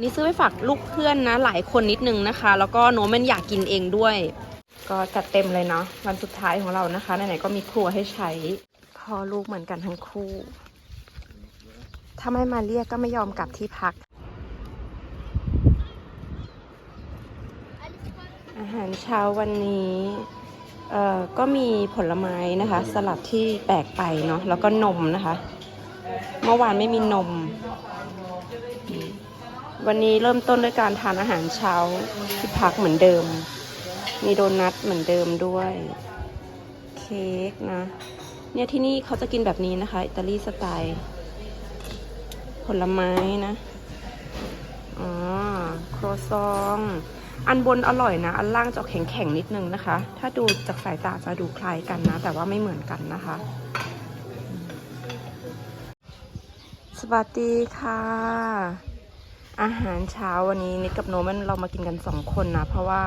ันนี้ซื้อไปฝากลูกเพื่อนนะ หลายคนนิดนึงนะคะ แล้วก็โนมันอยากกินเองด้วย ก็จัดเต็มเลยเนาะวันสุดท้ายของเรานะคะไหนๆก็มีครัวให้ใช้พอลูกเหมือนกันทั้งคู่ถ้าไม่มาเรียกก็ไม่ยอมกลับที่พัก อาหารเช้าวันนี้เอ่อก็มีผลไม้นะคะ สลัดที่แปลกไปเนาะแล้วก็นมนะคะ เมื่อวานไม่มีนม วันนี้เริ่มต้นด้วยการทานอาหารเช้าที่พักเหมือนเดิม มีโดนัทเหมือนเดิมด้วย เค้กนะ เนี่ยที่นี่เขาจะกินแบบนี้นะคะ อิตาลีสไตล์ ผลไม้นะอ๋อครัวซอง อันบนอร่อยนะ อันล่างจะแข็งๆนิดนึงนะคะ ถ้าดูจากสายตาจะดูคล้ายกันนะ แต่ว่าไม่เหมือนกันนะคะ สวัสดีค่ะ อาหารเช้าวันนี้นิดกับโนมันเรามากินกันสองคนนะ เพราะว่า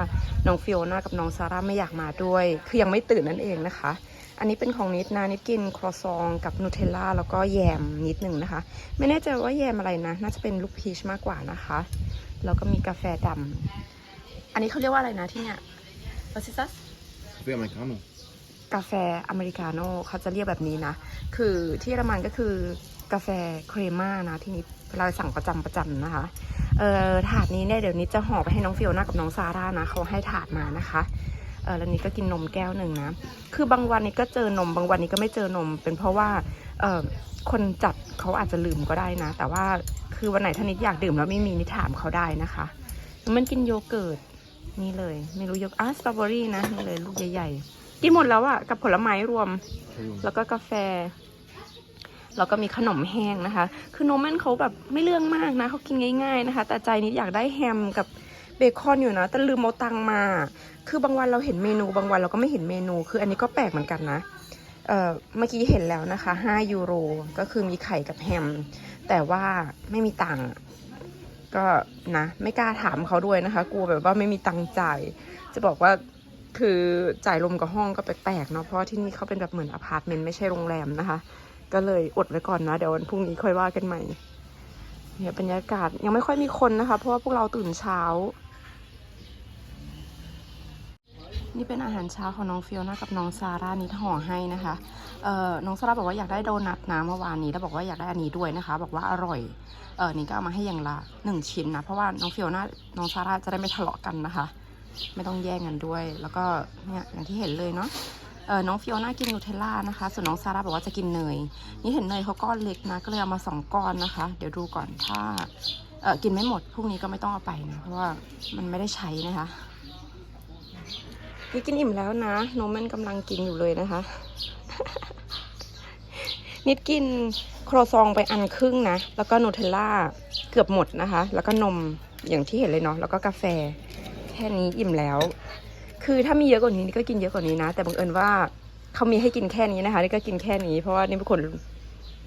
น้องฟิโอน่ากับน้องซาร่าไม่อยากมาด้วย คือยังไม่ตื่นนั่นเองนะคะ อันนี้เป็นของนิดนะนิดกินครัวซองกับนูเทลล่าแล้วก็แยมนิดหนึ่งนะคะ ไม่แน่ใจว่าแยมอะไรนะ น่าจะเป็นลูกพีชมากกว่านะคะแล้วก็มีกาแฟดำอันนี้เขาเรียกว่าอะไรนะที่เนี่ย w h a t is that Café americano. กาแฟอเมริกาโน่เขาจะเรียกแบบนี้นะ คือที่เยอรมันก็คือกาแฟเครม่านะที่นี้ เราสั่งประจำประจำนะคะ เอ่อถาดนี้เนี่ยเดี๋ยวนี้จะห่อไปให้น้องฟิโอน่ากับน้องซาร่านะเขาให้ถาดมานะคะเออแล้วนี้ก็กินนมแก้วหนึ่งนะ คือบางวันนี้ก็เจอนม บางวันนี้ก็ไม่เจอนม เป็นเพราะว่าเออคนจัดเขาอาจจะลืมก็ได้นะ แต่ว่าคือวันไหนถ้านิดอยากดื่มแล้วไม่มีนิดถามเขาได้นะคะแล้วมันกินโยเกิร์ตนี่เลย ไม่รู้โยอะสตรอเบอรี่นะนี่เลยลูกใหญ่ๆ กินหมดแล้วอะกับผลไม้รวม แล้วก็กาแฟ แล้วก็มีขนมแห้งนะคะ คือโนแมนเขาแบบไม่เรื่องมากนะเขากินง่าย ๆนะคะ แต่ใจนิดอยากได้แฮมกับเบคอนอยู่นะแต่ลืมเอาตังมา คือบางวันเราเห็นเมนูบางวันเราก็ไม่เห็นเมนู คืออันนี้ก็แปลกเหมือนกันนะเอ่อเมื่อกี้เห็นแล้วนะคะ 5 ยูโร ก็คือมีไข่กับแฮม แต่ว่าไม่มีตังค์ก็นะไม่กล้าถามเขาด้วยนะคะ กลัวแบบว่าไม่มีตังค์จ่าย จะบอกว่าคือจ่ายรวมกับห้องก็แปลกๆเนาะเพราะที่นี่เขาเป็นแบบเหมือนอพาร์ตเมนต์ไม่ใช่โรงแรมนะคะ ก็เลยอดไว้ก่อนนะ เดี๋ยววันพรุ่งนี้ค่อยว่ากันใหม่เนี่ยบรรยากาศยังไม่ค่อยมีคนนะคะ เพราะว่าพวกเราตื่นเช้า นี่เป็นอาหารเช้าของน้องฟิโอน่ากับน้องซาร่านิดห่อให้นะคะเอ่อน้องซาร่าบอกว่าอยากได้โดนัทนะเมื่อวานนี้แล้วบอกว่าอยากได้อันนี้ด้วยนะคะ บอกว่าอร่อยเออนี่ก็เอามาให้อย่างละหนึ่งชิ้นนะเพราะว่าน้องฟิโอน่าน้องซาร่าจะได้ไม่ทะเลาะกันนะคะ ไม่ต้องแย่งกันด้วย แล้วก็เนี่ยอย่างที่เห็นเลยเนาะ น้องฟิโอน่ากินนูเทลล่านะคะ ส่วนน้องซาร่าบอกว่าจะกินเนย นี่เห็นเนยเขาก้อนเล็กนะ ก็เลยเอามาสองก้อนนะคะ เดี๋ยวดูก่อนถ้าเออกินไม่หมดพรุ่งนี้ก็ไม่ต้องเอาไปนะ เพราะว่ามันไม่ได้ใช้นะคะนี่กินอิ่มแล้วนะโนมมันกำลังกินอยู่เลยนะคะ นิดกินโครซองไปอันครึ่งนะ แล้วก็นูเทลล่าเกือบหมดนะคะ แล้วก็นมอย่างที่เห็นเลยเนาะ แล้วก็กาแฟ แค่นี้อิ่มแล้ว คือถ้ามีเยอะกว่านี้นี่ก็กินเยอะกว่านี้นะ แต่บังเอิญว่าเขามีให้กินแค่นี้นะคะ นี่ก็กินแค่นี้ เพราะว่านี่เป็นคน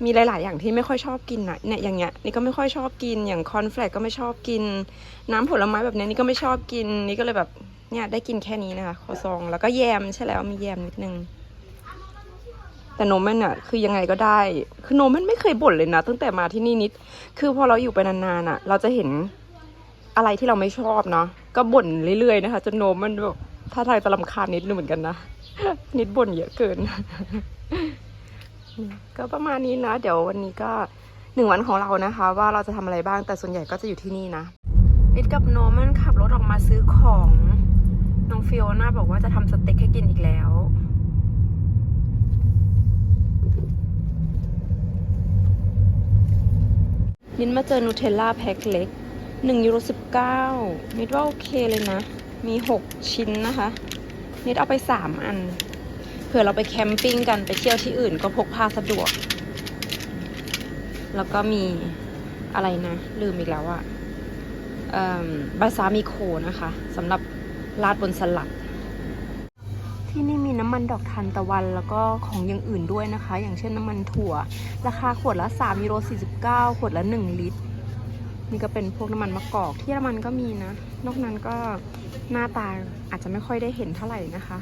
มีหลาย ๆ อย่างที่ไม่ค่อยชอบกินนะเนี่ยอย่างเงี้ยนี่ก็ไม่ค่อยชอบกิน อย่างคอนเฟลกก็ไม่ชอบกิน น้ำผลไม้แบบนี้นี่ก็ไม่ชอบกิน นี่ก็เลยแบบเนี่ยได้กินแค่นี้นะคะคอซองแล้วก็แยมใช่แล้วมีแยมนิดนึงแต่โนแมนอะคือยังไงก็ได้ คือโนแมนไม่เคยบ่นเลยนะตั้งแต่มาที่นี่นิด คือพอเราอยู่ไปนานๆอะเราจะเห็นอะไรที่เราไม่ชอบเนาะก็บ่นเรื่อยๆนะคะจนโนแมันแบบ ท่าทางจะรำคาญนิดนึงเหมือนกันนะ นิดบ่นเยอะเกิน ก็ประมาณนี้นะ เดี๋ยววันนี้ก็หนึ่งวันของเรานะคะ ว่าเราจะทำอะไรบ้างแต่ส่วนใหญ่ก็จะอยู่ที่นี่นะนิดกับโนแมันขับรถออกมาซื้อของน้องฟิโอน่าบอกว่าจะทำสเต็กให้กินอีกแล้วนิดมาเจอนูเทลล่าแพ็คเล็ก1ยูโร19นิดว่าโอเคเลยนะ มี 6 ชิ้นนะคะ นิดเอาไป 3 อัน เผื่อเราไปแคมปิ้งกันไปเที่ยวที่อื่นก็พกพาสะดวก แล้วก็มีอะไรนะ ลืมอีกแล้วอะบาซามิโคนะคะสำหรับราดบนสลัด ที่นี่มีน้ำมันดอกทานตะวันแล้วก็ของอย่างอื่นด้วยนะคะ อย่างเช่นน้ำมันถั่ว ราคาขวดละ3ยูโร49 ขวดละ 1 ลิตร นี่ก็เป็นพวกน้ำมันมะกอกที่เยอรมันก็มีนะ นอกนั้นก็หน้าตาอาจจะไม่ค่อยได้เห็นเท่าไหร่นะคะ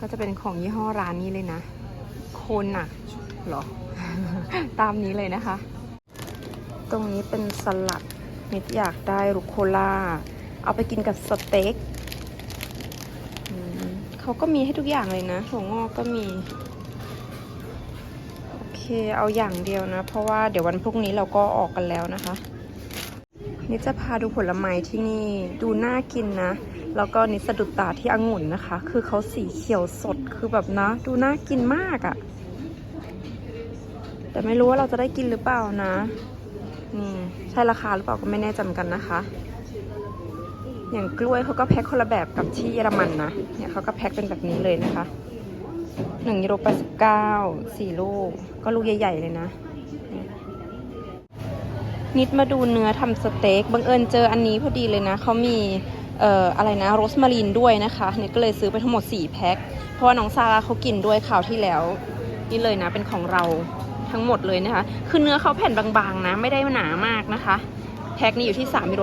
ก็จะเป็นของยี่ห้อร้านนี้เลยนะ โคนน่ะเหรอ ตามนี้เลยนะคะ ตรงนี้เป็นสลัดนิดอยากได้รุโคล่า เอาไปกินกับสเต็กเขาก็มีให้ทุกอย่างเลยนะหัวงอกก็มี โอเค เอาอย่างเดียวนะ เพราะว่าเดี๋ยววันพรุ่งนี้เราก็ออกกันแล้วนะคะ นิดจะพาดูผลไม้ที่นี่ดูน่ากินนะ แล้วก็นิดสะดุดตาที่องุ่นนะคะ คือเขาสีเขียวสดคือแบบนะ ดูน่ากินมากอะ่ะ แต่ไม่รู้ว่าเราจะได้กินหรือเปล่านะ นี่ใช่ราคาหรือเปล่าก็ไม่แน่ใจเหมือนกันนะคะ อย่างกล้วยเขาก็แพ็คคนละแบบกับที่เยอรมันนะเนี่ยเขาก็แพ็คเป็นแบบนี้เลยนะคะหนึ่งยูโรแปดสิบเก้าสี่ลูกก็ลูกใหญ่ ๆ เลยนะ นิดมาดูเนื้อทำสเต็กบังเอิญเจออันนี้พอดีเลยนะเขามีเอ่ออะไรนะโรสมารีนด้วยนะคะนิดก็เลยซื้อไปทั้งหมด 4 แพ็คเพราะว่าน้องซาร่าเขากินด้วยคราวที่แล้ว นี่เลยนะเป็นของเราทั้งหมดเลยนะคะ คือเนื้อเขาแผ่นบางๆนะไม่ได้หนามากนะคะ แพ็คนี้อยู่ที่3มิโล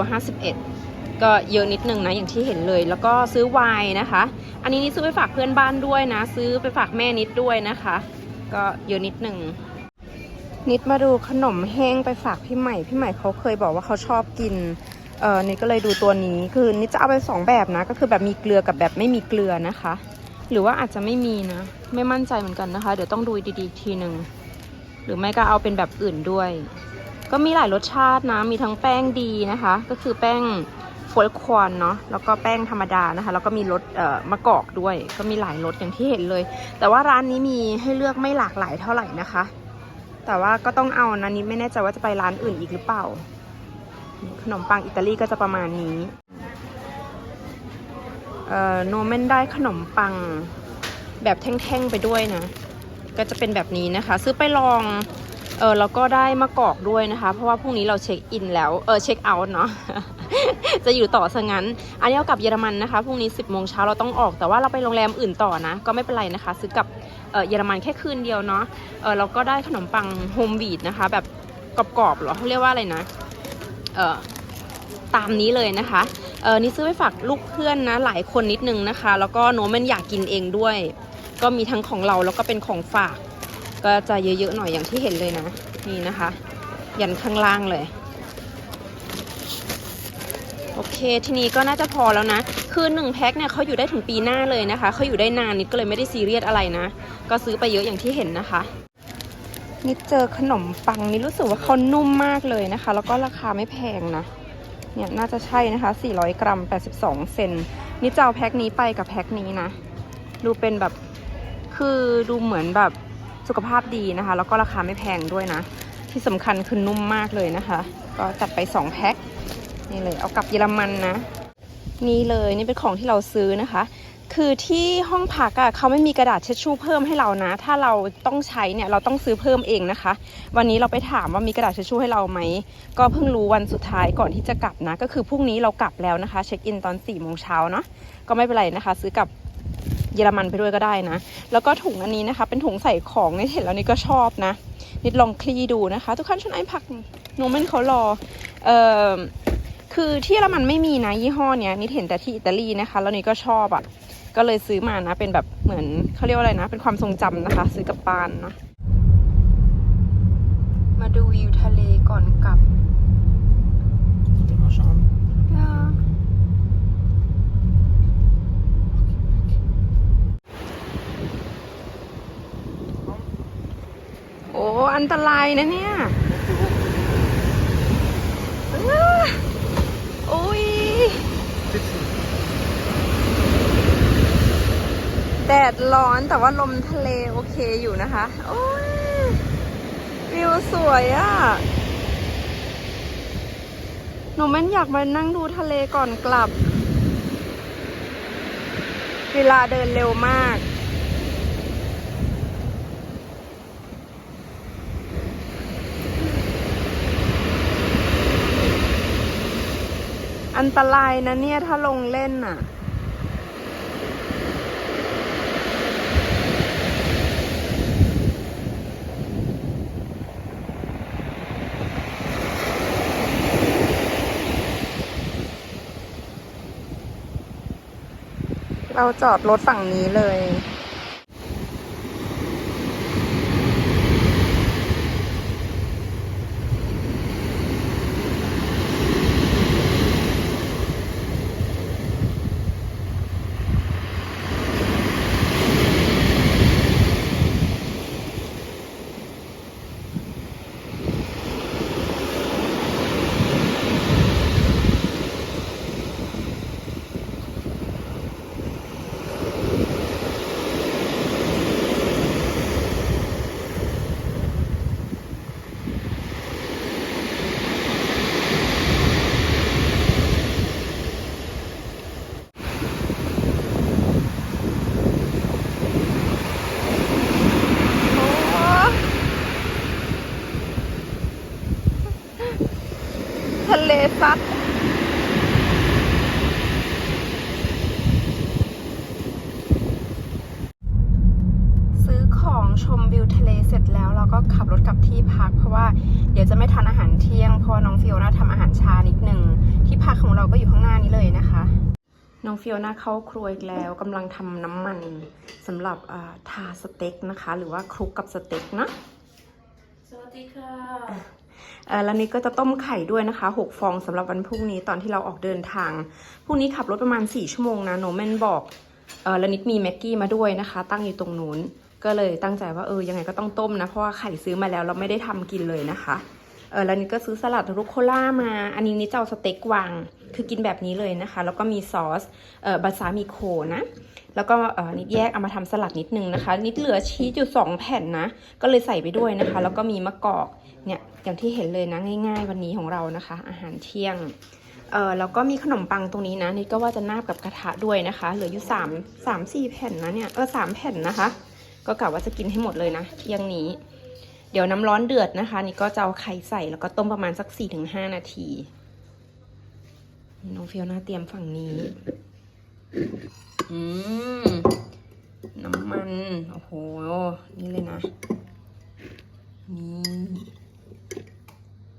51ก็เยอะนิดนึงนะอย่างที่เห็นเลย แล้วก็ซื้อไวน์นะคะ อันนี้นี่ซื้อไปฝากเพื่อนบ้านด้วยนะ ซื้อไปฝากแม่นิดด้วยนะคะ ก็เยอะนิดนึง นิดมาดูขนมแห้งไปฝากพี่ใหม่ พี่ใหม่เขาเคยบอกว่าเขาชอบกิน เออนิดก็เลยดูตัวนี้ คือนิดจะเอาไปสองแบบนะ ก็คือแบบมีเกลือกับแบบไม่มีเกลือนะคะ หรือว่าอาจจะไม่มีนะ ไม่มั่นใจเหมือนกันนะคะ เดี๋ยวต้องดูดีๆทีหนึ่ง หรือไม่ก็เอาเป็นแบบอื่นด้วย ก็มีหลายรสชาตินะ มีทั้งแป้งดีนะคะ ก็คือแป้งโฟลควอนเนาะแล้วก็แป้งธรรมดานะคะ แล้วก็มีรสเอ่อมะกอกด้วย ก็มีหลายรสอย่างที่เห็นเลย แต่ว่าร้านนี้มีให้เลือกไม่หลากหลายเท่าไหร่นะคะ แต่ว่าก็ต้องเอานะนิดไม่แน่ใจว่าจะไปร้านอื่นอีกหรือเปล่า ขนมปังอิตาลีก็จะประมาณนี้ เอ่อโนเมนได้ขนมปังแบบแท่งๆไปด้วยนะ ก็จะเป็นแบบนี้นะคะ ซื้อไปลองเออแล้วก็ได้มะกอกด้วยนะคะ เพราะว่าพรุ่งนี้เราเช็คอินแล้วเออเช็คเอาท์เนาะจะอยู่ต่อซะงั้น อันนี้เอากลับเยอรมันนะคะพรุ่งนี้ 10โมงเช้าเราต้องออกแต่ว่าเราไปโรงแรมอื่นต่อนะ ก็ไม่เป็นไรนะคะ ซื้อกับ เยอรมันแค่คืนเดียวเนาะเออเราก็ได้ขนมปังโฮมวีดนะคะ แบบกรอบๆหรอเขาเรียกว่าอะไรนะเออตามนี้เลยนะคะเออนี่ซื้อไปฝากลูกเพื่อนนะหลายคนนิดนึงนะคะ แล้วก็โนมันอยากกินเองด้วย ก็มีทั้งของเราแล้วก็เป็นของฝาก ก็จะเยอะๆหน่อยอย่างที่เห็นเลยนะนี่นะคะ ยันข้างล่างเลยโอเค ทีนี้ก็น่าจะพอแล้วนะ คือหนึ่งแพ็คเนี่ยเขาอยู่ได้ถึงปีหน้าเลยนะคะ เขาอยู่ได้นานนิดก็เลยไม่ได้ซีเรียสอะไรนะ ก็ซื้อไปเยอะอย่างที่เห็นนะคะนิดเจอขนมปังนี่รู้สึกว่าเขานุ่มมากเลยนะคะ แล้วก็ราคาไม่แพงนะเนี่ยน่าจะใช่นะคะ 400 กรัม 82 เซนนี่จะเอาแพ็คนี้ไปกับแพ็คนี้นะ ดูเป็นแบบคือดูเหมือนแบบสุขภาพดีนะคะ แล้วก็ราคาไม่แพงด้วยนะ ที่สำคัญคือนุ่มมากเลยนะคะ ก็จัดไป 2 แพ็คนี่เลยเอากลับเยอรมันนะ นี่เลยนี่เป็นของที่เราซื้อนะคะ คือที่ห้องพักอะเขาไม่มีกระดาษเช็ดชู่เพิ่มให้เรานะ ถ้าเราต้องใช้เนี่ยเราต้องซื้อเพิ่มเองนะคะ วันนี้เราไปถามว่ามีกระดาษเช็ดชู่ให้เราไหม ก็เพิ่งรู้วันสุดท้ายก่อนที่จะกลับนะ ก็คือพรุ่งนี้เรากลับแล้วนะคะ เช็คอินตอน4ี่โมงเช้าเนาะ ก็ไม่เป็นไรนะคะ ซื้อกับเยอรมันไปด้วยก็ได้นะ แล้วก็ถุงอันนี้นะคะ เป็นถุงใส่ของนี่เห็นแล้วนี่ก็ชอบนะ นิดลองคลี่ดูนะคะ ทุกท่านช่วยไอ้ผักโนเมนเขารอ เอ่อ คือที่เยอรมันไม่มีนะยี่ห้อเนี้ยนิดเห็นแต่ที่อิตาลีนะคะ แล้วนี่ก็ชอบอะ่ะ ก็เลยซื้อมานะ เป็นแบบเหมือนเขาเรียกว่าอะไรนะ เป็นความทรงจำนะคะ ซื้อกับปานนะ มาดูวิวทะเลก่อนกลับ โอ้อันตรายนะเนี่ยโอ้ย แดดร้อนแต่ว่าลมทะเลโอเคอยู่นะคะโอ้ยวิวสวยอะ่ะ หนูแม่นอยากมานั่งดูทะเลก่อนกลับ เวลาเดินเร็วมาก อันตรายนะเนี่ยถ้าลงเล่นน่ะ เราจอดรถฝั่งนี้เลย น ซัดซื้อของชมวิวทะเล เสร็จแล้วเราก็ขับรถกลับที่พัก เพราะว่าเดี๋ยวจะไม่ทานอาหารเที่ยงเพราะว่าน้องฟิโอน่าทำอาหารชานิดหนึ่งที่พักของเราก็อยู่ข้างหน้านี้เลยนะคะ น้องฟิโอน่าเข้าครัวอีกแล้วกำลังทำน้ำมันสำหรับอ่าทาสเต็กนะคะ หรือว่าคลุกกับสเต็กนะสวัสดีค่ะเอ่อแล้วนี้ก็จะต้มไข่ด้วยนะคะ 6 ฟองสำหรับวันพรุ่งนี้ตอนที่เราออกเดินทางพรุ่งนี้ขับรถประมาณ 4 ชั่วโมงนะโนแมนบอกเออแล้วนิดมีแม็กกี้มาด้วยนะคะ ตั้งอยู่ตรงนู้น ก็เลยตั้งใจว่าเออยังไงก็ต้องต้มนะ เพราะว่าไข่ซื้อมาแล้วเราไม่ได้ทำกินเลยนะคะ เออแล้วนิดก็ซื้อสลัดรุคโคล่ามา อันนี้นิดจะเอาสเต็กวาง คือกินแบบนี้เลยนะคะ แล้วก็มีซอส เอ่อบาซามิโคนะ แล้วก็เออนิดแยกเอามาทำสลัดนิดนึงนะคะ นิดเหลือชีสอยู่สองแผ่นนะ ก็เลยใส่ไปด้วยนะคะ แล้วก็มีมะกอก เนี่ยอย่างที่เห็นเลยนะง่าย ๆ วันนี้ของเรานะคะ อาหารเที่ยงเออแล้วก็มีขนมปังตรงนี้นะนิดก็ว่าจะนาบกับกระทะด้วยนะคะ เหลืออยู่สามสามสี่แผ่นนะเนี่ย เออสามแผ่นนะคะ ก็กะว่าจะกินให้หมดเลยนะเที่ยงนี้ เดี๋ยวน้ำร้อนเดือดนะคะ นี่ก็จะเอาไข่ใส่แล้วก็ต้มประมาณสัก 4-5ถึงนาทีน้องเฟียวน่าเตรียมฝั่งนี้ อืม น้ำมัน โอ้โห นี่เลยนะ นี่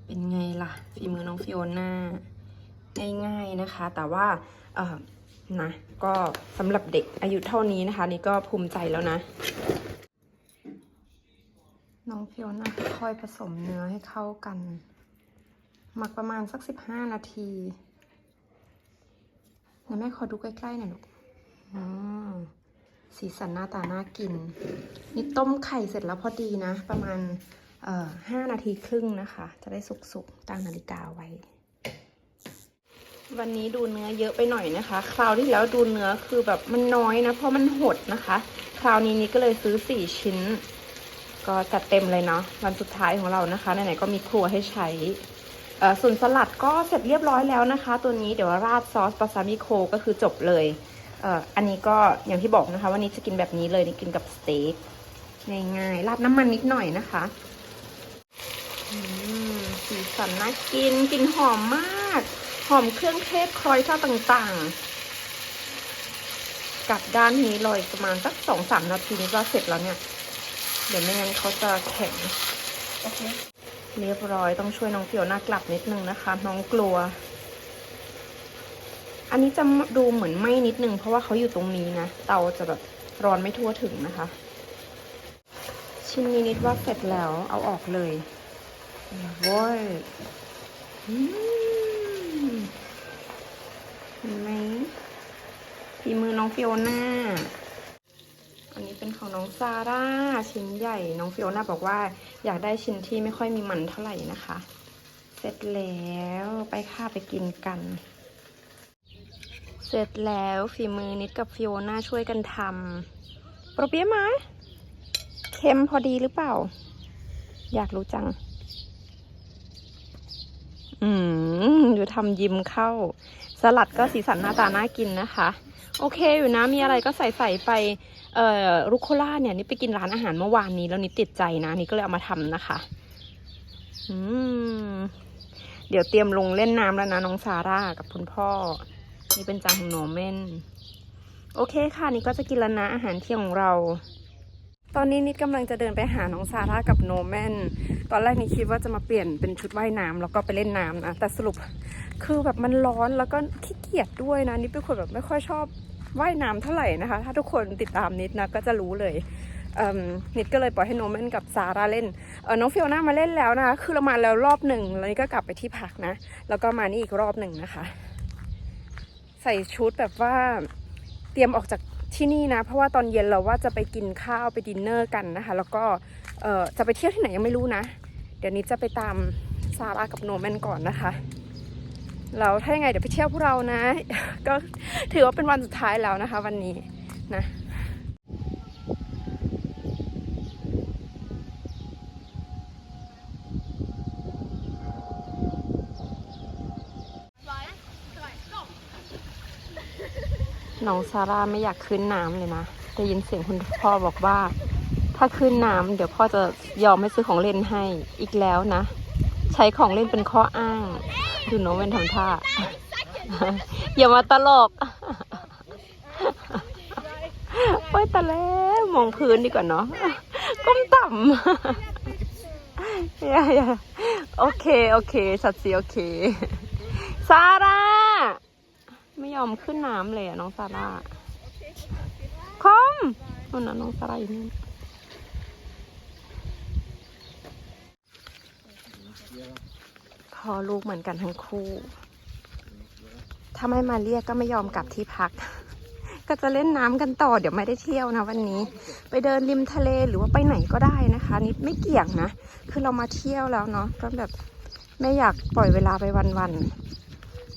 เป็นไงล่ะ ฝีมือน้องฟิโอน่าง่ายๆนะคะ แต่ว่าเออ นะ ก็สำหรับเด็กอายุเท่านี้นะคะ นี่ก็ภูมิใจแล้วนะ น้องฟิโอน่าค่อยผสมเนื้อให้เข้ากัน หมักประมาณสักสิบห้านาทีเดี๋ยวแม่ขอดูใกล้ๆหน่อยลูกอืมสีสันหน้าตาน่ากิน นี่ต้มไข่เสร็จแล้วพอดีนะ ประมาณเอ่อห้านาทีครึ่งนะคะ จะได้สุกๆตั้งนาฬิกาไว้ วันนี้ดูเนื้อเยอะไปหน่อยนะคะ คราวที่แล้วดูเนื้อคือแบบมันน้อยนะ เพราะมันหดนะคะ คราวนี้นี่ก็เลยซื้อสี่ชิ้น ก็จัดเต็มเลยเนาะวันสุดท้ายของเรานะคะไหนๆก็มีครัวให้ใช้ส่วนสลัดก็เสร็จเรียบร้อยแล้วนะคะ ตัวนี้เดี๋ยวราดซอสปาซามิโคก็คือจบเลยเอ,อ,อันนี้ก็อย่างที่บอกนะคะ วันนี้จะกินแบบนี้เลยนี่กินกับสเต็กง่ายๆราดน้ำมันนิดหน่อยนะคะอืมสีสันน่ากินกลินหอมมาก อมเครื่องเทศครอยชาต่างๆกลับด้านนี้เลยประมาณสักสองสามนาทีนี้ก็เสร็จแล้วเนี่ย เดี๋ยวไม่งั้นเขาจะแข็งโอเคเรียบร้อยต้องช่วยน้องเปียวหน้ากลับนิดนึงนะคะ น้องกลัว อันนี้จะดูเหมือนไหม้นิดนึง เพราะว่าเขาอยู่ตรงนี้นะ เตาจะแบบร้อนไม่ทั่วถึงนะคะ ชิ้นนี้นิดว่าเสร็จแล้วเอาออกเลยโว้ยอืม เห็นไหมฝีมือน้องฟิโอน่า อันนี้เป็นของน้องซาร่าชิ้นใหญ่ น้องฟิโอน่าบอกว่า อยากได้ชิ้นที่ไม่ค่อยมีมันเท่าไหร่นะคะ เสร็จแล้วไปค่ะไปกินกัน เสร็จแล้วฝีมือนิดกับฟิโอน่าช่วยกันทำโปรเปียไหมเค็มพอดีหรือเปล่า อยากรู้จัง อืมอยู่ทำยิ้มเข้า สลัดก็สีสันหน้าตาน่ากินนะคะ โอเคอยู่นะมีอะไรก็ใส่ใส่ไปเอ่อรุโคล่าเนี่ยนี่ไปกินร้านอาหารเมื่อวานนี้แล้วนี่ติดใจนะนี่ก็เลยเอามาทำนะคะอืมเดี๋ยวเตรียมลงเล่นน้ำแล้วนะน้องซาร่ากับคุณพ่อ นี่เป็นจานของโนเมนโอเคค่ะนี่ก็จะกินแล้วนะอาหารเที่ยงของเรา ตอนนี้นิดกำลังจะเดินไปหาน้องซาร่ากับโนแมน ตอนแรกนี่คิดว่าจะมาเปลี่ยนเป็นชุดว่ายน้ำแล้วก็ไปเล่นน้ำนะ แต่สรุปคือแบบมันร้อนแล้วก็ขี้เกียจด้วยนะ นิดเป็นคนแบบไม่ค่อยชอบว่ายน้ำเท่าไหร่นะคะ ถ้าทุกคนติดตามนิดนะก็จะรู้เลยนิดก็เลยปล่อยให้โนแมนกับซาร่าเล่นเออน้องฟิโอน่ามาเล่นแล้วนะคะ คือเรามาแล้วรอบหนึ่งแล้วนี่ก็กลับไปที่พักนะ แล้วก็มานี่อีกรอบหนึ่งนะคะ ใส่ชุดแบบว่าเตรียมออกจาก ที่นี่นะ เพราะว่าตอนเย็นเราว่าจะไปกินข้าวไปดินเนอร์กันนะคะ แล้วก็เจะไปเที่ยวที่ไหนยังไม่รู้นะ เดี๋ยวนี้จะไปตามซาร่ากับโนแมนก่อนนะคะแล้วถ้ายังไงเดี๋ยวไปเที่ยวพวกเรานะ ก็ถือว่าเป็นวันสุดท้ายแล้วนะคะ วันนี้นะ น้องซาร่าไม่อยากขึ้นน้ำเลยนะได้ยินเสียงคุณพ่อบอกว่า ถ้าขึ้นน้ำเดี๋ยวพ่อจะยอมให้ซื้อของเล่นให้อีกแล้วนะ ใช้ของเล่นเป็นข้ออ้าง ดูน้องเป็นทำท่า อย่ามาตลกโอ้ยแต่แล้วมองพื้นดีกว่าเนาะก้มต่ำอย่าอย่าโอเค โอเค สัตว์สีโอเค ซาร่า ไม่ยอมขึ้นน้ำเลยอะน้องซาร่าคอมนั่นนะน้องซาร่าอยู่นี่นพอลูกเหมือนกันทั้งคู่ ถ้าไม่มาเรียกก็ไม่ยอมกลับที่พัก ก็จะเล่นน้ำกันต่อ เดี๋ยวไม่ได้เที่ยวนะวันนี้ ไปเดินริมทะเลหรือว่าไปไหนก็ได้นะคะนิดไม่เกี่ยงนะ คือเรามาเที่ยวแล้วเนาะก็แบบไม่อยากปล่อยเวลาไปวันๆ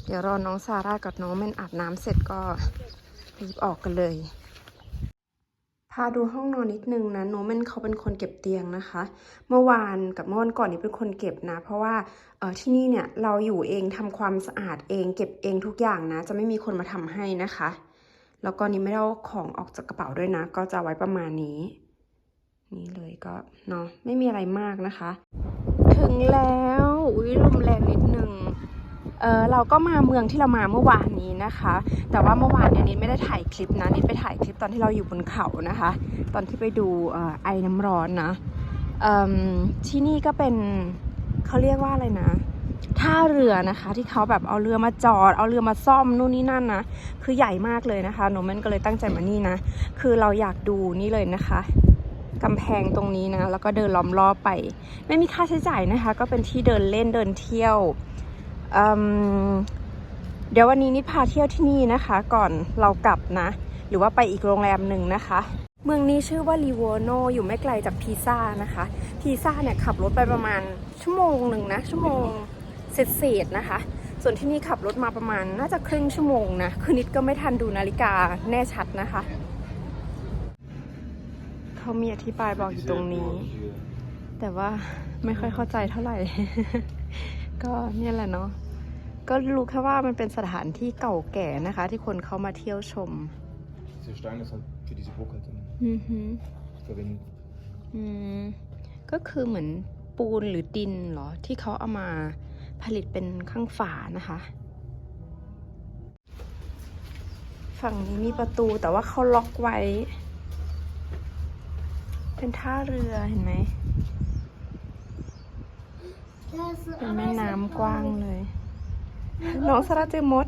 เดี๋ยวรอน้องซาร่ากับน้องเม่นอาบน้ำเสร็จก็รีบออกกันเลย พาดูห้องนอนนิดนึงนะโนเมนเขาเป็นคนเก็บเตียงนะคะ เมื่อวานกับเมื่อวันก่อนนี้เป็นคนเก็บนะ เพราะว่าเออที่นี่เนี่ยเราอยู่เองทำความสะอาดเองเก็บเองทุกอย่างนะ จะไม่มีคนมาทำให้นะคะ แล้วก็นี่ไม่ได้เอาของออกจากกระเป๋าด้วยนะ ก็จะไว้ประมาณนี้ นี่เลยก็เนาะไม่มีอะไรมากนะคะ ถึงแล้วอุ้ยลมแรงนิดนึง เออเราก็มาเมืองที่เรามาเมื่อวานนี้นะคะ แต่ว่าเมื่อวานเนี่ยนิดไม่ได้ถ่ายคลิปนะนิดไปถ่ายคลิปตอนที่เราอยู่บนเขานะคะ ตอนที่ไปดูออไอ้น้ำร้อนนะที่นี่ก็เป็นเขาเรียกว่าอะไรนะท่าเรือนะคะ ที่เขาแบบเอาเรือมาจอด เอาเรือมาซ่อมนู่นนี่นั่นนะคือใหญ่มากเลยนะคะโนเมนก็เลยตั้งใจมานี่นะ คือเราอยากดูนี่เลยนะคะกำแพงตรงนี้นะ แล้วก็เดินล้อมรอบไป ไม่มีค่าใช้จ่ายนะคะ ก็เป็นที่เดินเล่นเดินเที่ยว เดี๋ยววันนี้นิดพาเที่ยวที่นี่นะคะ ก่อนเรากลับนะ หรือว่าไปอีกโรงแรมหนึ่งนะคะ เมืองนี้ชื่อว่าลีโวโนอยู่ไม่ไกลจากพีซ่านะคะพีซ่าเนี่ยขับรถไปประมาณชั่วโมงหนึ่งนะ ชั่วโมงเศษๆนะคะ ส่วนที่นี่ขับรถมาประมาณน่าจะครึ่งชั่วโมงนะคือนิดก็ไม่ทันดูนาฬิกาแน่ชัดนะคะเขามีอธิบายบอกอยู่ตรงนี้ แต่ว่าไม่ค่อยเข้าใจเท่าไหร่ ก็เนี่ยแหละเนาะ ก็รู้แค่ว่ามันเป็นสถานที่เก่าแก่นะคะ ที่คนเขามาเที่ยวชม Dieser Stein ist halt für diese Burg halt dann อือฮึ verwendet. อืมก็คือเหมือนปูนหรือดินเหรอ ที่เขาเอามาผลิตเป็นข้างฝานะคะ ฝั่งนี้มีประตูแต่ว่าเขาล็อกไว้ เป็นท่าเรือเห็นไหม เป็นแม่น้ำกว้างเลย น้องสระเจอมด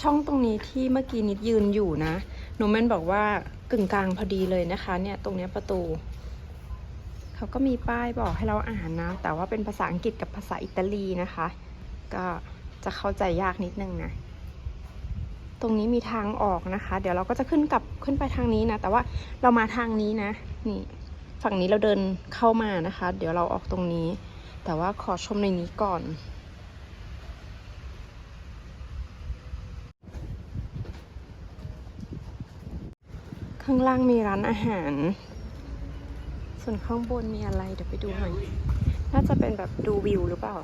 ช่องตรงนี้ที่เมื่อกี้นิดยืนอยู่นะหนูแม่นบอกว่ากึ่งกลางพอดีเลยนะคะ เนี่ยตรงนี้ประตู เขาก็มีป้ายบอกให้เราอ่านนะ แต่ว่าเป็นภาษาอังกฤษกับภาษาอิตาลีนะคะ ก็จะเข้าใจยากนิดนึงนะ ตรงนี้มีทางออกนะคะ เดี๋ยวเราก็จะขึ้นกลับขึ้นไปทางนี้นะ แต่ว่าเรามาทางนี้นะ นี่ฝั่งนี้เราเดินเข้ามานะคะ เดี๋ยวเราออกตรงนี้ แต่ว่าขอชมในนี้ก่อน ข้างล่างมีร้านอาหาร ส่วนข้างบนมีอะไร เดี๋ยวไปดูหน่อย น่าจะเป็นแบบดูวิวหรือเปล่า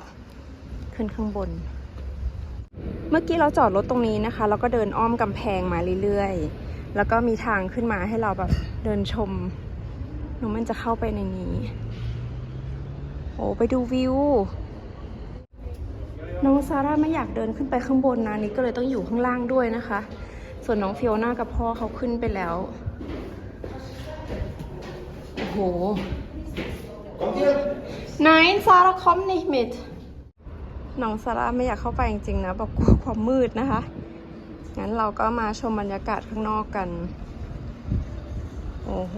ขึ้นข้างบน เมื่อกี้เราจอดรถตรงนี้นะคะ แล้วก็เดินอ้อมกำแพงมาเรื่อยๆ แล้วก็มีทางขึ้นมาให้เราแบบเดินชมหนูมันจะเข้าไปในนี้ โอ้ไปดูวิว น้องซาร่าไม่อยากเดินขึ้นไปข้างบนนะนี่ก็เลยต้องอยู่ข้างล่างด้วยนะคะ ส่วนน้องฟิโอน่ากับพ่อเขาขึ้นไปแล้ว โอ้โห Nein, Sarah, komm nicht mit น้องซาร่าไม่อยากเข้าไปจริงๆนะบอกกลัวความมืดนะคะ งั้นเราก็มาชมบรรยากาศข้างนอกกัน โอ้โห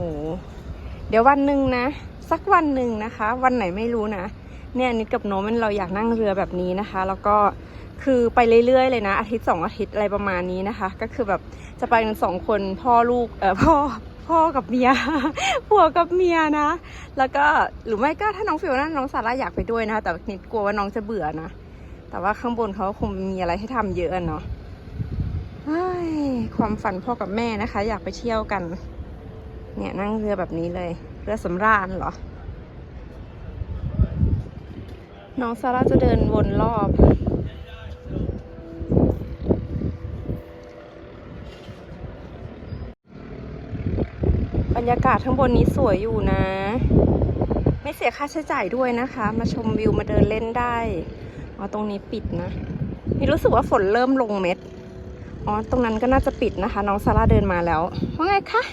เดี๋ยววันหนึ่งนะ สักวันหนึ่งนะคะ วันไหนไม่รู้นะ เนี่ยนิดกับโนมันเราอยากนั่งเรือแบบนี้นะคะ แล้วก็ คือไปเรื่อยๆเลยนะ อาทิตย์สองอาทิตย์อะไรประมาณนี้นะคะ ก็คือแบบจะไปกันสองคนพ่อลูกเออพ่อพ่อกับเมียผัวกับเมียนะ แล้วก็หรือไม่ก็ถ้าน้องฟิวน่าน้องสาร่าอยากไปด้วยนะคะแต่นิดกลัวว่าน้องจะเบื่อนะ แต่ว่าข้างบนเขาคงมีอะไรให้ทำเยอะเนาะความฝันพ่อกับแม่นะคะ อยากไปเที่ยวกัน เนี่ยนั่งเรือแบบนี้เลย เรือสำราญเหรอ น้องซาร่าจะเดินวนรอบ รรยากาศข้างบนนี้สวยอยู่นะ ไม่เสียค่าใช้จ่ายด้วยนะคะ มาชมวิวมาเดินเล่นได้อ๋อตรงนี้ปิดนะนี่รู้สึกว่าฝนเริ่มลงเม็ดอ๋อตรงนั้นก็น่าจะปิดนะคะ น้องซาร่าเดินมาแล้วว่าไงคะ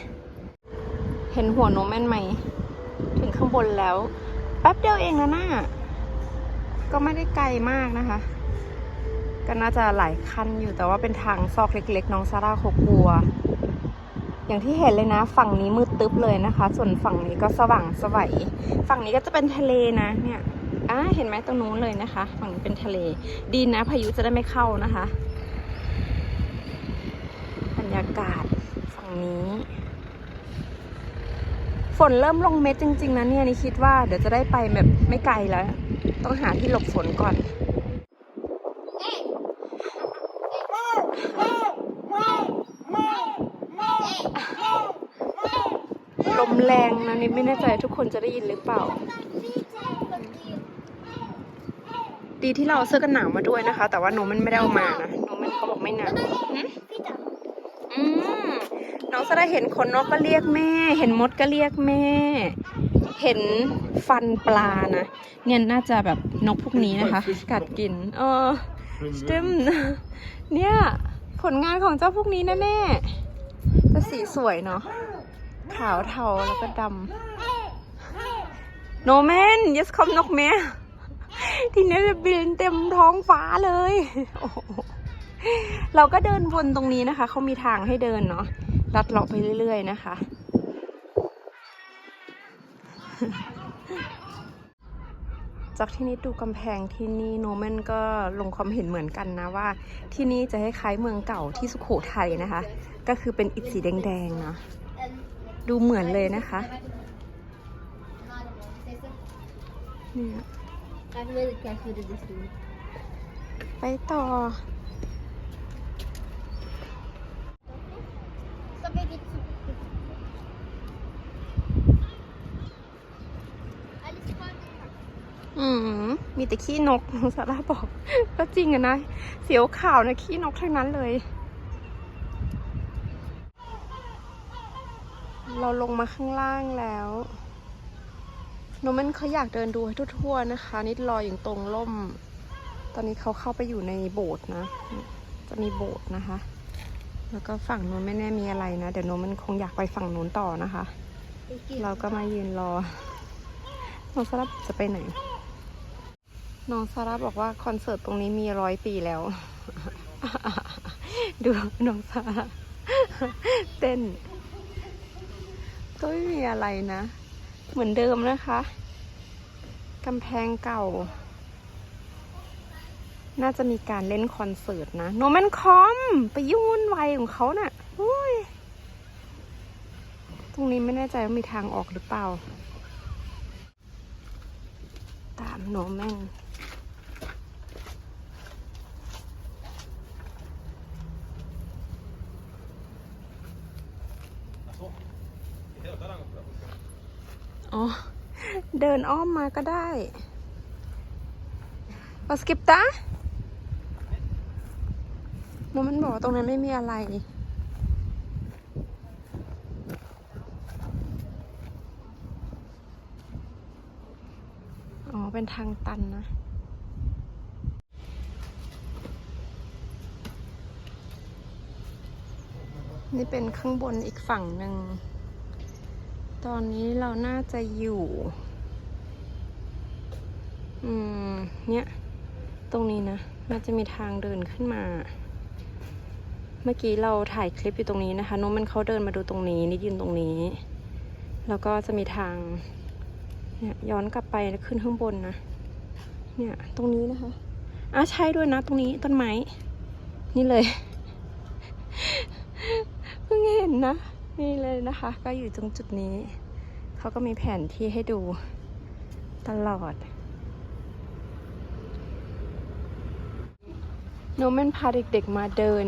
เห็นหัวโนแม่นไหมถึงข้างบนแล้ว แป๊บเดียวเองนะน่าก็ไม่ได้ไกลมากนะคะ ก็น่าจะหลายคันอยู่แต่ว่าเป็นทางซอกเล็ก ๆ น้องซาร่าเขากลัว อย่างที่เห็นเลยนะ ฝั่งนี้มืดตึ๊บเลยนะคะ ส่วนฝั่งนี้ก็สว่างสวัยฝั่งนี้ก็จะเป็นทะเลนะเนี่ยอ่าเห็นไหมตรงนู้นเลยนะคะ ฝั่งนี้เป็นทะเล ดีนะพายุจะได้ไม่เข้านะคะ บรรยากาศฝั่งนี้ ฝนเริ่มลงเม็ดจริง ๆนะเนี่ยนี่คิดว่าเดี๋ยวจะได้ไปแบบไม่ไกลแล้ว ต้องหาที่หลบฝนก่อน ลม แรงนะนี่ไม่แน่ใจทุกคนจะได้ยินหรือเปล่า ดีที่เราเอาเสื้อกันหนาวมาด้วยนะคะ แต่ว่าหนูมันไม่ได้เอามานะหนูมันเขาบอกไม่หนาวหึอืมน้องสได้เห็นคนนกก็เรียกแม่ เห็นมดก็เรียกแม่ เห็นฟันปลานะเนี่ยน่าจะแบบนกพวกนี้นะคะ กัดกินเออสติมเนี่ยผลงานของเจ้าพวกนี้นะแม่แต่สีสวยเนาะ ขาวเทาแล้วก็ดำโนแมน yes คอมนกแม่ทีนี้จะบินเต็มท้องฟ้าเลยโอ้โหเราก็เดินวนตรงนี้นะคะ เขามีทางให้เดินเนาะลัดเลาะไปเรื่อย ๆ นะคะ จากที่นี้ดูกำแพงที่นี่โนแมนก็ลงความเห็นเหมือนกันนะว่า ที่นี่จะคล้ายๆเมืองเก่าที่สุโขทัยนะคะ ก็คือเป็นอิฐสีแดงๆเนาะ ดูเหมือนเลยนะคะเนี่ยไปต่อ อืม มีแต่ขี้นกน้องซาร่าบอก ก็จริงอะนะ เสียวข่าวนะขี้นกทั้งนั้นเลย เราลงมาข้างล่างแล้วโนมันเขาอยากเดินดูให้ทั่วๆนะคะ นิดรออย่างตรงล่ม ตอนนี้เขาเข้าไปอยู่ในโบสถ์นะ จะมีโบสถ์นะคะ แล้วก็ฝั่งนู้นไม่แน่มีอะไรนะ เดี๋ยวโนมันคงอยากไปฝั่งนู้นต่อนะคะ เราก็มายืนรอ น้องซาร่าจะไปไหน น้องซาร่าบอกว่าคอนเสิร์ตตรงนี้มีร้อยปีแล้ว ดูน้องซาร่าเต้น ก็ไม่มีอะไรนะ เหมือนเดิมนะคะกำแพงเก่า น่าจะมีการเล่นคอนเสิร์ตนะโนแมนคอมไปยุ่นวายของเขาน่ะโอ้ยตรงนี้ไม่แน่ใจว่ามีทางออกหรือเปล่า ตามโนแมน อ๋อ เดินอ้อมมาก็ได้ปาสกิปตาโนมันบอกว่าตรงนั้นไม่มีอะไร อ๋อ เป็นทางตันนะ นี่เป็นข้างบนอีกฝั่งหนึ่ง ตอนนี้เราน่าจะอยู่ อืม เนี่ย ตรงนี้นะ น่าจะมีทางเดินขึ้นมา เมื่อกี้เราถ่ายคลิปอยู่ตรงนี้นะคะ โน้มมันเขาเดินมาดูตรงนี้นิดยืนตรงนี้ แล้วก็จะมีทาง เนี่ย ย้อนกลับไปขึ้นข้างบนนะ เนี่ย ตรงนี้นะคะอะใช่ด้วยนะ ตรงนี้ต้นไม้ นี่เลย เพิ่งเห็นนะ นี่เลยนะคะ ก็อยู่ตรงจุดนี้ เขาก็มีแผนที่ให้ดูตลอด โนแมนพาเด็กๆมาเดิน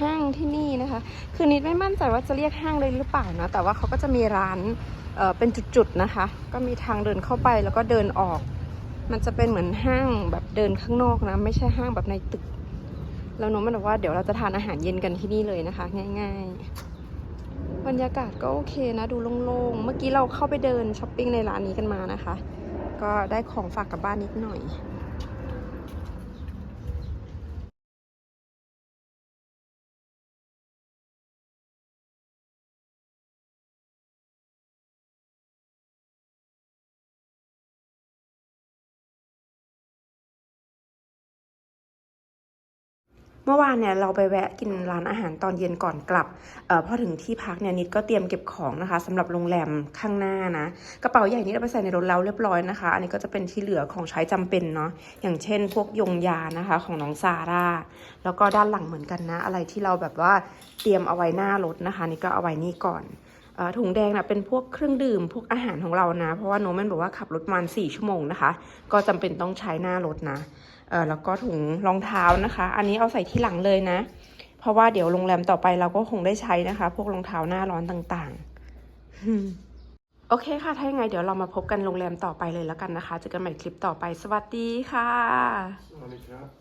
ห้างที่นี่นะคะ คือนิดไม่มั่นใจว่าจะเรียกห้างเลยหรือเปล่านะ แต่ว่าเขาก็จะมีร้านเเป็นจุดๆนะคะ ก็มีทางเดินเข้าไปแล้วก็เดินออก มันจะเป็นเหมือนห้างแบบเดินข้างนอกนะ ไม่ใช่ห้างแบบในตึก แล้วโนมันบอกว่าเดี๋ยวเราจะทานอาหารเย็นกันที่นี่เลยนะคะ ง่าย ๆ บรรยากาศก็โอเคนะ ดูโล่งๆ เมื่อกี้เราเข้าไปเดินช้อปปิ้งในร้านนี้กันมานะคะ ก็ได้ของฝากกลับบ้านนิดหน่อย มื่อวานเนี่ยเราไปแวะกินร้านอาหารตอนเย็นก่อนกลับเออพอถึงที่พักเนี่ยนิดก็เตรียมเก็บของนะคะสำหรับโรงแรมข้างหน้านะกระเป๋าใหญ่นี้เราไปใส่ในรถแล้วเรียบร้อยนะคะ อันนี้ก็จะเป็นที่เหลือของใช้จำเป็นเนาะอย่างเช่น พวกยงยานะคะของน้องซาร่าแล้วก็ด้านหลังเหมือนกันนะ อะไรที่เราแบบว่าเตรียมเอาไว้หน้ารถนะคะ นี่ก็เอาไว้นี่ก่อนถุงแดงนะเป็นพวกเครื่องดื่มพวกอาหารของเรานะ เพราะว่าโนแมนบอกว่าขับรถมาณ4ชั่วโมงนะคะ ก็จำเป็นต้องใช้หน้ารถนะ เออแล้วก็ถุงรองเท้านะคะ อันนี้เอาใส่ที่หลังเลยนะ เพราะว่าเดี๋ยวโรงแรมต่อไปเราก็คงได้ใช้นะคะ พวกรองเท้าหน้าร้อนต่างๆ โอเคค่ะ ถ้ายังไงเดี๋ยวเรามาพบกันโรงแรมต่อไปเลยแล้วกันนะคะ เจอกันใหม่คลิปต่อไป สวัสดีค่ะ สวัสดีครับ